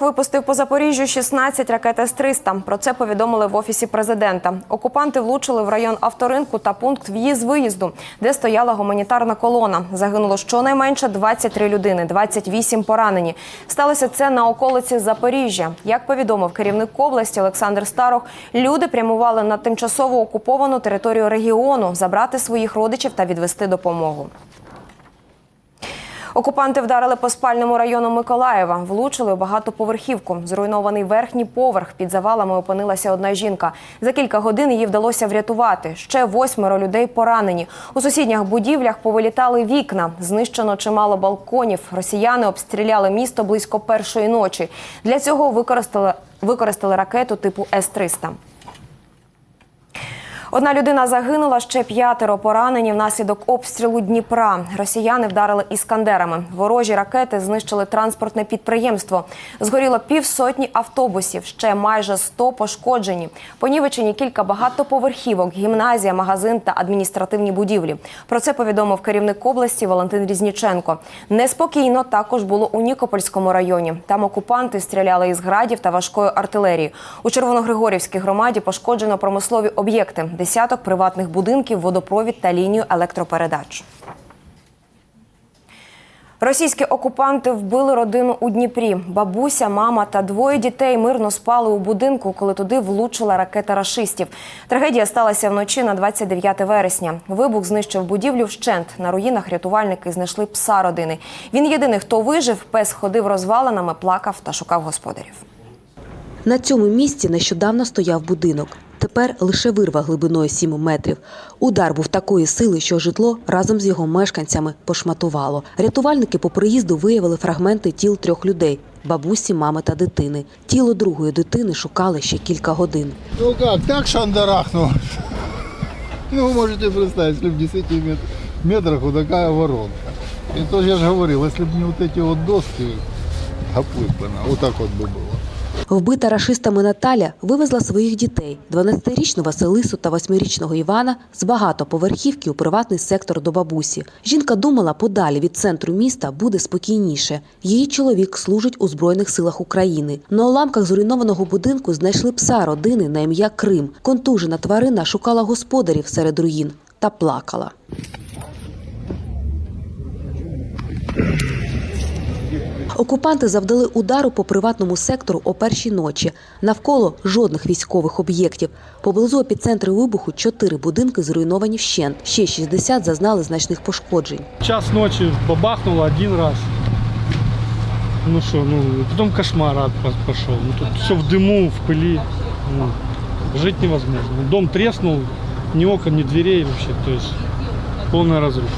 Ворог випустив по Запоріжжю 16 ракет С-300. Про це повідомили в офісі президента. Окупанти влучили в район авторинку та пункт в'їзд-виїзду, де стояла гуманітарна колона. Загинуло щонайменше 23 людини, 28 поранені. Сталося це на околиці Запоріжжя. Як повідомив керівник області Олександр Старох, люди прямували на тимчасово окуповану територію регіону забрати своїх родичів та відвести допомогу. Окупанти вдарили по спальному району Миколаєва, влучили у багатоповерхівку. Зруйнований верхній поверх. Під завалами опинилася одна жінка. За кілька годин її вдалося врятувати. Ще восьмеро людей поранені. У сусідніх будівлях повилітали вікна. Знищено чимало балконів. Росіяни обстріляли місто близько першої ночі. Для цього використали, використали ракету типу С-300. Одна людина загинула, ще п'ятеро поранені внаслідок обстрілу Дніпра. Росіяни вдарили іскандерами. Ворожі ракети знищили транспортне підприємство. Згоріло півсотні автобусів, ще майже 100 пошкоджені. Понівечені кілька багатоповерхівок, гімназія, магазин та адміністративні будівлі. Про це повідомив керівник області Валентин Різніченко. Неспокійно також було у Нікопольському районі. Там окупанти стріляли із градів та важкої артилерії. У Червоногригорівській громаді пошкоджено промислові об'єкти, десяток приватних будинків, водопровід та лінію електропередач. Російські окупанти вбили родину у Дніпрі. Бабуся, мама та двоє дітей мирно спали у будинку, коли туди влучила ракета рашистів. Трагедія сталася вночі на 29 вересня. Вибух знищив будівлю вщент. На руїнах рятувальники знайшли пса родини. Він єдиний, хто вижив. Пес ходив розвалинами, плакав та шукав господарів. На цьому місці нещодавно стояв будинок. Тепер лише вирва глибиною 7 метрів. Удар був такої сили, що житло разом з його мешканцями пошматувало. Рятувальники по приїзду виявили фрагменти тіл трьох людей бабусі, мами та дитини. Тіло другої дитини шукали ще кілька годин. Ну как, так шандарахнул. Ну, вы можете представить, если в 10 мет- метрах вот такая воронка. И то я же говорил, если бы не вот эти вот доски, опыпано, вот так вот бы было. Вбита рашистами Наталя вивезла своїх дітей – 12-річну Василису та 8-річного Івана з багатоповерхівки у приватний сектор до бабусі. Жінка думала, подалі від центру міста буде спокійніше. Її чоловік служить у Збройних силах України. На уламках зруйнованого будинку знайшли пса родини на ім'я Крим. Контужена тварина шукала господарів серед руїн та плакала. Окупанти завдали удару по приватному сектору о першій ночі. Навколо жодних військових об'єктів. Поблизу епіцентру вибуху чотири будинки зруйновані вщент. Ще 60 зазнали значних пошкоджень. Час ночи бабахнуло один раз. Ну что, ну, потом кошмар пошел. Ну, тут все в дыму, в пыли. Ну, жить невозможно. Дом треснул, ни окон, ни дверей вообще. То есть полная разруха.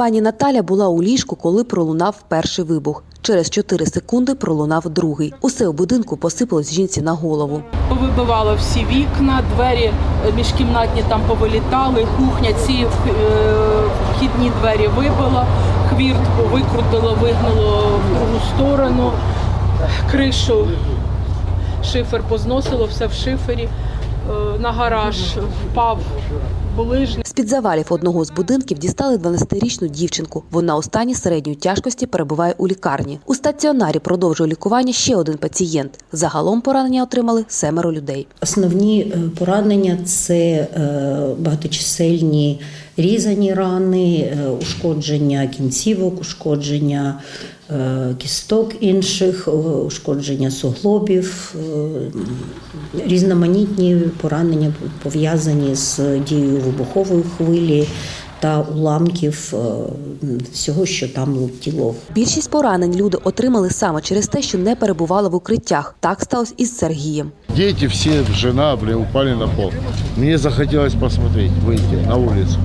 Пані Наталя була у ліжку, коли пролунав перший вибух. Через 4 секунди пролунав другий. Усе у будинку посипалось жінці на голову. Повибивало всі вікна, двері е, міжкімнатні там повилітали, кухня ці е, вхідні двері вибило, хвіртку викрутило, вигнуло в другу сторону, кришу, шифер позносило, все в шифері. Е, На гараж впав булижник. З-під завалів одного з будинків дістали 12-річну дівчинку. Вона у стані середньої тяжкості перебуває у лікарні. У стаціонарі продовжує лікування ще один пацієнт. Загалом поранення отримали семеро людей. Основні е, поранення це е, багаточисельні різані рани, ушкодження кінцівок, ушкодження кісток інших, е, ушкодження суглобів, е, різноманітні поранення пов'язані з дією вибухової хвилі та уламків е, всього, що там летіло Більшість поранень люди отримали саме через те, що не перебували в укриттях. Так сталося із Сергієм. Дети все, жена, блин, упали на пол. Мне захотелось посмотреть, выйти на улицу.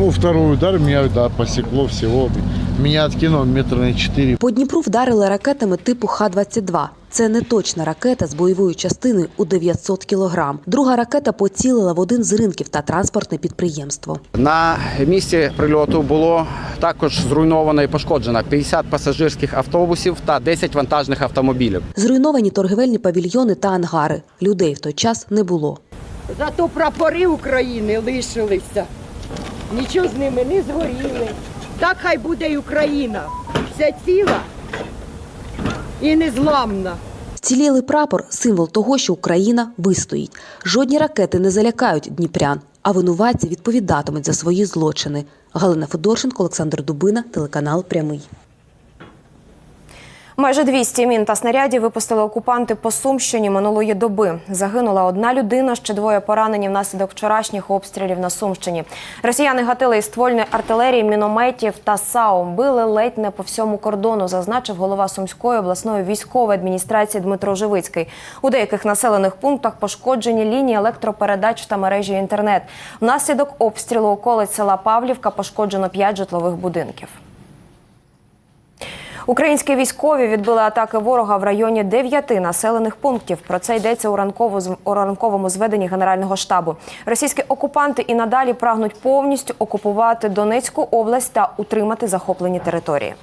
Ну, второй удар меня, да, посекло всего. Меня откинуло метра на четыре. По Дніпру вдарили ракетами типу Х-22. Це не точна ракета з бойовою частиною у 900 кілограм. Друга ракета поцілила в один з ринків та транспортне підприємство. На місці прильоту було також зруйновано і пошкоджено 50 пасажирських автобусів та 10 вантажних автомобілів. Зруйновані торгівельні павільйони та ангари. Людей в той час не було. Зато прапори України лишилися. Нічого з ними не згоріли. Так хай буде і Україна. Вся ціла і незламна. Вцілілий прапор символ того, що Україна вистоїть. Жодні ракети не залякають дніпрян, а винуватці відповідатимуть за свої злочини. Галина Федорченко, Олександр Дубина, телеканал Прямий. Майже 200 мін та снарядів випустили окупанти по Сумщині минулої доби. Загинула одна людина, ще двоє поранені внаслідок вчорашніх обстрілів на Сумщині. Росіяни гатили із ствольної артилерії, мінометів та САУ. Били ледь не по всьому кордону, зазначив голова Сумської обласної військової адміністрації Дмитро Живицький. У деяких населених пунктах пошкоджені лінії електропередач та мережі інтернет. Внаслідок обстрілу околиць села Павлівка пошкоджено 5 житлових будинків. Українські військові відбили атаки ворога в районі дев'яти населених пунктів. Про це йдеться у ранковому зведенні Генерального штабу. Російські окупанти і надалі прагнуть повністю окупувати Донецьку область та утримати захоплені території.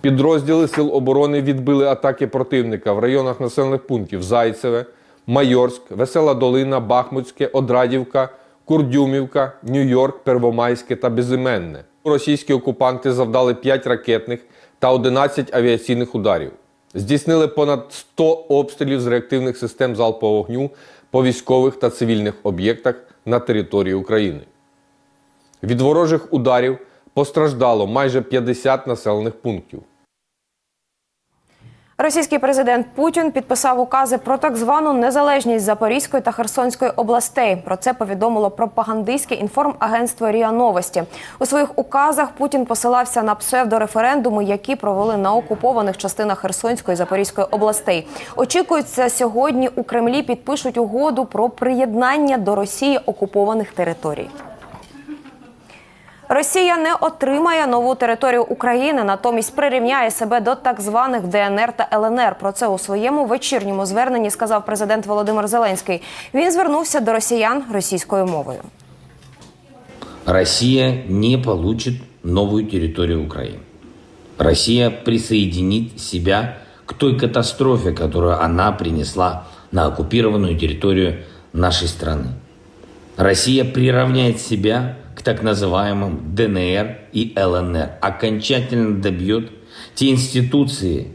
Підрозділи Сил оборони відбили атаки противника в районах населених пунктів Зайцеве, Майорськ, Весела Долина, Бахмутське, Одрадівка, Курдюмівка, Нью-Йорк, Первомайське та Безіменне. Російські окупанти завдали 5 ракетних та 11 авіаційних ударів. Здійснили понад 100 обстрілів з реактивних систем залпового вогню по військових та цивільних об'єктах на території України. Від ворожих ударів постраждало майже 50 населених пунктів. Російський президент Путін підписав укази про так звану незалежність Запорізької та Херсонської областей. Про це повідомило пропагандистське інформагентство РІА Новості. У своїх указах Путін посилався на псевдореферендуми, які провели на окупованих частинах Херсонської і Запорізької областей. Очікується, сьогодні у Кремлі підпишуть угоду про приєднання до Росії окупованих територій. Росія не отримає нову територію України, натомість прирівняє себе до так званих ДНР та ЛНР. Про це у своєму вечірньому зверненні сказав президент Володимир Зеленський. Він звернувся до росіян російською мовою. Россия не получит новую территорию Украины. Россия присоединит себя к той катастрофе, которую она принесла на оккупированную территорию нашей страны. Россия приравняет себя так называемым ДНР и ЛНР, окончательно добьет те институции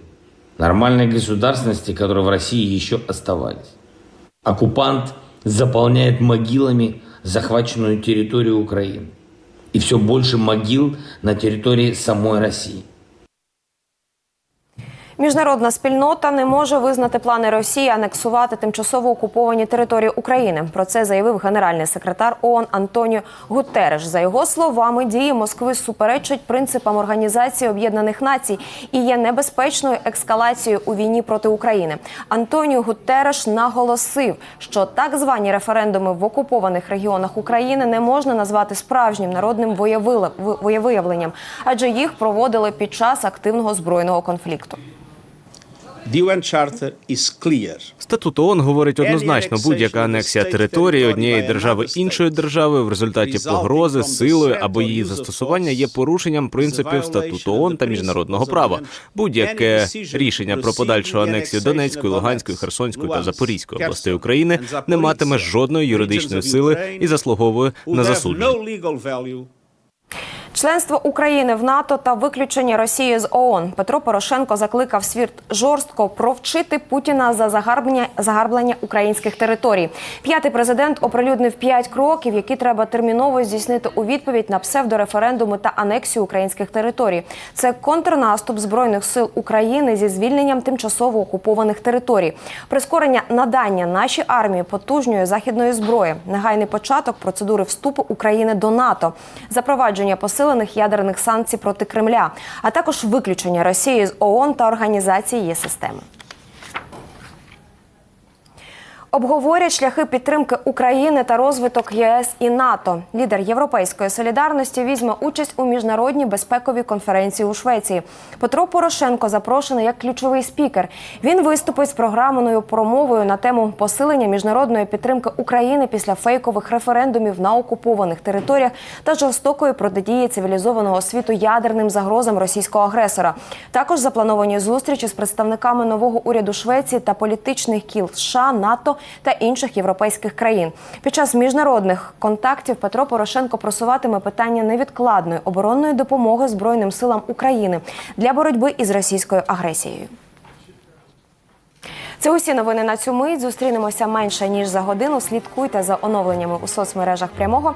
нормальной государственности, которые в России еще оставались. Оккупант заполняет могилами захваченную территорию Украины. И все больше могил на территории самой России. Міжнародна спільнота не може визнати плани Росії анексувати тимчасово окуповані території України. Про це заявив генеральний секретар ООН Антоніо Гутереш. За його словами, дії Москви суперечать принципам Організації Об'єднаних Націй і є небезпечною ескалацією у війні проти України. Антоніо Гутереш наголосив, що так звані референдуми в окупованих регіонах України не можна назвати справжнім народним воєвиявленням, адже їх проводили під час активного збройного конфлікту. Статут ООН говорить однозначно, будь-яка анексія території однієї держави іншої держави в результаті погрози, силою або її застосування є порушенням принципів статуту ООН та міжнародного права. Будь-яке рішення про подальшу анексію Донецької, Луганської, Херсонської та Запорізької областей України не матиме жодної юридичної сили і заслуговує на засудження. Членство України в НАТО та виключення Росії з ООН Петро Порошенко закликав світ жорстко провчити Путіна за загарблення загарблення українських територій. П'ятий президент оприлюднив п'ять кроків, які треба терміново здійснити у відповідь на псевдореферендуми та анексію українських територій. Це контрнаступ збройних сил України зі звільненням тимчасово окупованих територій, прискорення надання нашій армії потужньої західної зброї, негайний початок процедури вступу України до НАТО, запровадження посилених ядерних санкцій проти Кремля, а також виключення Росії з ООН та організації її системи. Обговорять шляхи підтримки України та розвиток ЄС і НАТО. Лідер Європейської солідарності візьме участь у міжнародній безпековій конференції у Швеції. Петро Порошенко запрошений як ключовий спікер. Він виступить з програмною промовою на тему посилення міжнародної підтримки України після фейкових референдумів на окупованих територіях та жорстокої протидії цивілізованого світу ядерним загрозам російського агресора. Також заплановані зустрічі з представниками нового уряду Швеції та політичних кіл США, НАТО та інших європейських країн. Під час міжнародних контактів Петро Порошенко просуватиме питання невідкладної оборонної допомоги Збройним силам України для боротьби із російською агресією. Це усі новини на цю мить. Зустрінемося менше ніж за годину. Слідкуйте за оновленнями у соцмережах прямого.